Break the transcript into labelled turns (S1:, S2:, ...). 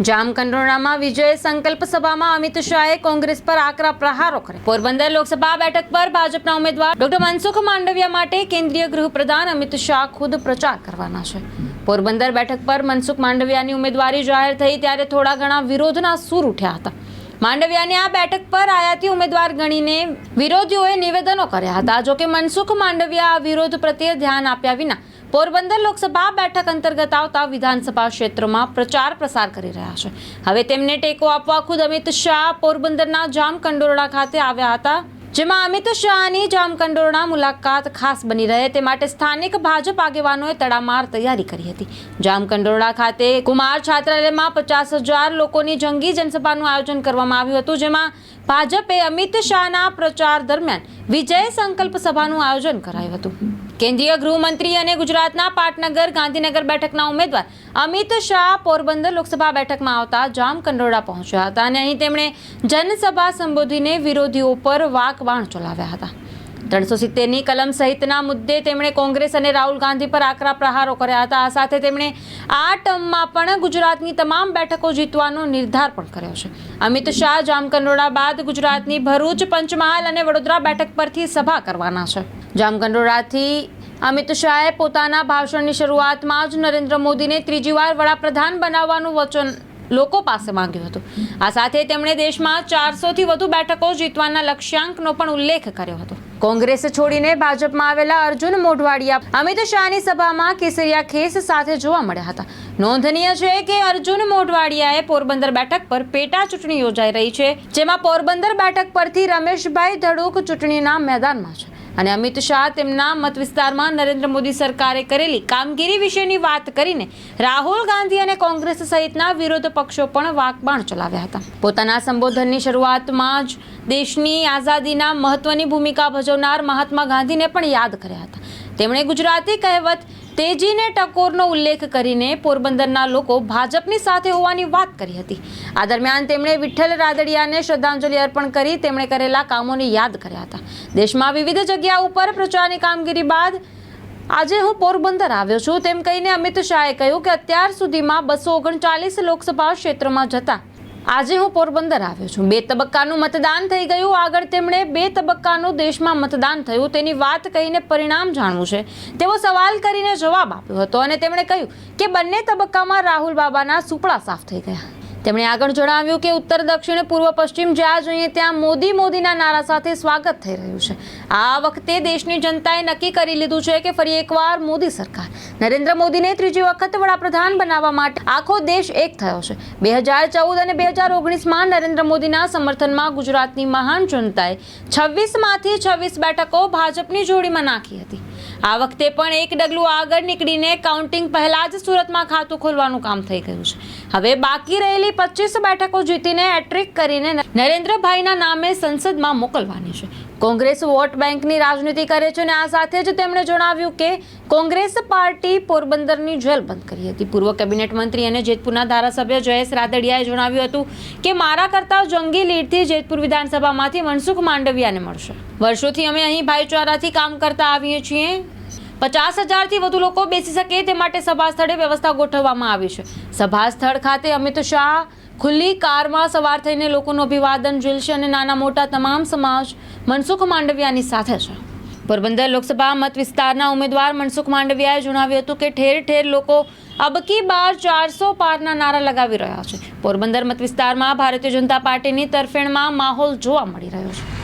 S1: જામકંડોરણામાં વિજય સંકલ્પ સભામાં અમિત શાહે કોંગ્રેસ પર આકરા પ્રહારો કર્યા. પોરબંદર લોકસભા બેઠક પર ભાજપના ઉમેદવાર ડોક્ટર મનસુખ માંડવિયા માટે કેન્દ્રીય ગૃહપ્રધાન અમિત શાહ ખુદ પ્રચાર કરવાના છે. પોરબંદર બેઠક પર મનસુખ માંડવિયાની ઉમેદવારી જાહેર થઈ ત્યારે થોડા ઘણા વિરોધના સૂર ઉઠ્યા હતા. માંડવિયાને આ બેઠક પર આયાતી ઉમેદવાર ગણીને વિરોધીઓએ નિવેદનો કર્યા હતા. જોકે મનસુખ માંડવિયા આ વિરોધ પ્રત્યે ધ્યાન આપ્યા વિના પોરબંદર લોકસભા બેઠક અંતર્ગત આવતા વિધાનસભા ક્ષેત્રોમાં પ્રચાર પ્રસાર કરી રહ્યા છે. હવે તેમને ટેકો આપવા ખુદ અમિત શાહ પોરબંદરના જામકંડોરણા ખાતે આવ્યા હતા. જેમાં અમિત શાહની જામકંડોરણા મુલાકાત ખાસ બની રહે તે માટે સ્થાનિક ભાજપ આગેવાનોએ તડામાર તૈયારી કરી હતી. જામકંડોરણા ખાતે કુમાર છાત્રાલયમાં પચાસ હજાર લોકોની જંગી જનસભાનું આયોજન કરવામાં આવ્યું હતું, જેમાં ભાજપે અમિત શાહના પ્રચાર દરમિયાન વિજય સંકલ્પ સભાનું આયોજન કરાયું હતું. કેન્દ્રીય ગૃહમંત્રી અને ગુજરાતના પાટનગર ગાંધીનગર બેઠકના ઉમેદવાર અમિત શાહ પોરબંદર લોકસભા બેઠકમાં આવતા જામકંડોરણા પહોંચ્યા હતા અને અહીં તેમણે જનસભા સંબોધીને વિરોધીઓ પર વાકબાણ ચલાવ્યા હતા. ત્રણસો સિત્તેરની કલમ સહિતના મુદ્દે તેમણે કોંગ્રેસ અને રાહુલ ગાંધી પર આકરા પ્રહારો કર્યા હતા. આ સાથે તેમણે આ ટર્મમાં પણ ગુજરાતની તમામ બેઠકો જીતવાનો નિર્ધાર પણ કર્યો છે. અમિત શાહ જામકંડોરણા બાદ ગુજરાતની ભરૂચ, પંચમહાલ અને વડોદરા બેઠક પરથી સભા કરવાના છે. જામકંડોરણાથી અમિત શાહે પોતાના ભાષણની શરૂઆતમાં જ નરેન્દ્ર મોદીને ત્રીજી વાર વડાપ્રધાન બનાવવાનું વચન લોકો પાસે માંગ્યું હતું. આ સાથે તેમણે દેશમાં ચારસોથી વધુ બેઠકો જીતવાના લક્ષ્યાંકનો પણ ઉલ્લેખ કર્યો હતો. કોંગ્રેસ છોડીને ભાજપમાં આવેલા અર્જુન મોઢવાડિયા, અમિત શાહની સભામાં કેસરિયા ખેસ સાથે જોવા મળ્યા હતા. નોંધનીય છે કે અર્જુન મોઢવાડિયાએ પોરબંદર બેઠક પર પેટા ચૂંટણી યોજાઈ રહી છે, જેમાં પોરબંદર બેઠક પરથી રમેશભાઈ ધડુક ચૂંટણીના મેદાનમાં છે. અને અમિત શાહ તેમના મત વિસ્તારમાં નરેન્દ્ર મોદી સરકારે કરેલી કામગીરી વિશેની વાત કરીને રાહુલ ગાંધી અને કોંગ્રેસ સહિતના વિરોધ પક્ષો પણ વાકબાણ ચલાવ્યા હતા. પોતાના સંબોધનની શરૂઆતમાં જ દેશની આઝાદીના મહત્વની ભૂમિકા ભજવનાર મહાત્મા ગાંધીને પણ યાદ કર્યા હતા. તેમણે ગુજરાતી કહેવત તેજીને ટકોરનો ઉલ્લેખ કરીને પોરબંદરના લોકો ભાજપની સાથે હોવાની વાત કરી હતી. આ દરમિયાન તેમણે વિઠ્ઠલ રાદડિયાને શ્રદ્ધાંજલિ અર્પણ કરી તેમણે કરેલા કામોને યાદ કર્યા હતા. દેશમાં વિવિધ જગ્યા ઉપર પ્રચારની કામગીરી બાદ આજે હું પોરબંદર આવ્યો છું. તેમ કહીને અમિત શાહે કહ્યું કે અત્યાર સુધીમાં બસો ઓગણચાલીસ લોકસભા ક્ષેત્રમાં જતા આજે હું પોરબંદર આવ્યો છું. બે તબક્કાનું મતદાન થઈ ગયું. આગળ તેમણે બે તબક્કાનું દેશમાં મતદાન થયું. તેની વાત કહીને પરિણામ જાણવું છે. તેવો સવાલ કરીને જવાબ આપ્યો હતો અને તેમણે કહ્યું કે બંને તબક્કામાં રાહુલ બાબાના સુપડા સાફ થઈ ગયા. તેમણે આગળ જણાવ્યું કે ઉત્તર, દક્ષિણ પૂર્વ પશ્ચિમ જ્યાં જોઈએ ત્યાં મોદી, મોદીના નારા સાથે સ્વાગત થઈ રહ્યું છે. આ વખતે દેશની જનતાએ નક્કી કરી લીધું છે કે ફરી એકવાર મોદી સરકાર. નરેન્દ્ર મોદીને ત્રીજી વખત વડાપ્રધાન બનાવવા માટે આખો દેશ એક થયો છે. બે હજાર ચૌદ અને બે હજાર ઓગણીસમાં નરેન્દ્ર મોદીના સમર્થનમાં ગુજરાતની મહાન જનતાએ છવ્વીસમાંથી છવ્વીસ બેઠકો ભાજપની જોડીમાં નાખી હતી. આ વખતે પણ એક ડગલું આગળ નીકળીને કાઉન્ટિંગ પહેલા જ સુરતમાં ખાતું ખોલવાનું કામ થઈ ગયું છે. હવે બાકી રહેલી પચીસ બેઠકો જીતીને એટ્રિક કરીને નરેન્દ્રભાઈના નામે સંસદમાં મોકલવાની છે. કોંગ્રેસ વોટ બેંકની રાજનીતિ કરે છે અને આ સાથે જ તેમણે જણાવ્યું કે કોંગ્રેસ પાર્ટી પોરબંદરની જેલ બંધ કરી હતી. પૂર્વ કેબિનેટ મંત્રી અને જેતપુરના ધારાસભ્ય જયેશ રાદડિયાએ જણાવ્યું હતું કે મારા કરતા જંગી લીડથી જેતપુર વિધાનસભામાંથી મનસુખ માંડવિયાને મળશે. વર્ષોથી અમે અહીં ભાઈચારાથી કામ કરતા આવીએ છીએ. પચાસ હજારથી વધુ લોકો બેસી શકે તે માટે સભા સ્થળે વ્યવસ્થા ગોઠવવામાં આવી છે. સભા સ્થળ ખાતે અમિત શાહ ખુલ્લી કારમાં સવાર થઈને લોકોનું અભિવાદન ઝીલશે અને નાના મોટા તમામ સમાજ મનસુખ માંડવિયાની સાથે છે. પોરબંદર લોકસભા મત વિસ્તારના ઉમેદવાર મનસુખ માંડવિયાએ જણાવ્યું હતું કે ઠેર ઠેર લોકો અબકી બાર ચારસો પારના નારા લગાવી રહ્યા છે. પોરબંદર મત વિસ્તારમાં ભારતીય જનતા પાર્ટીની તરફેણમાં માહોલ જોવા મળી રહ્યો છે.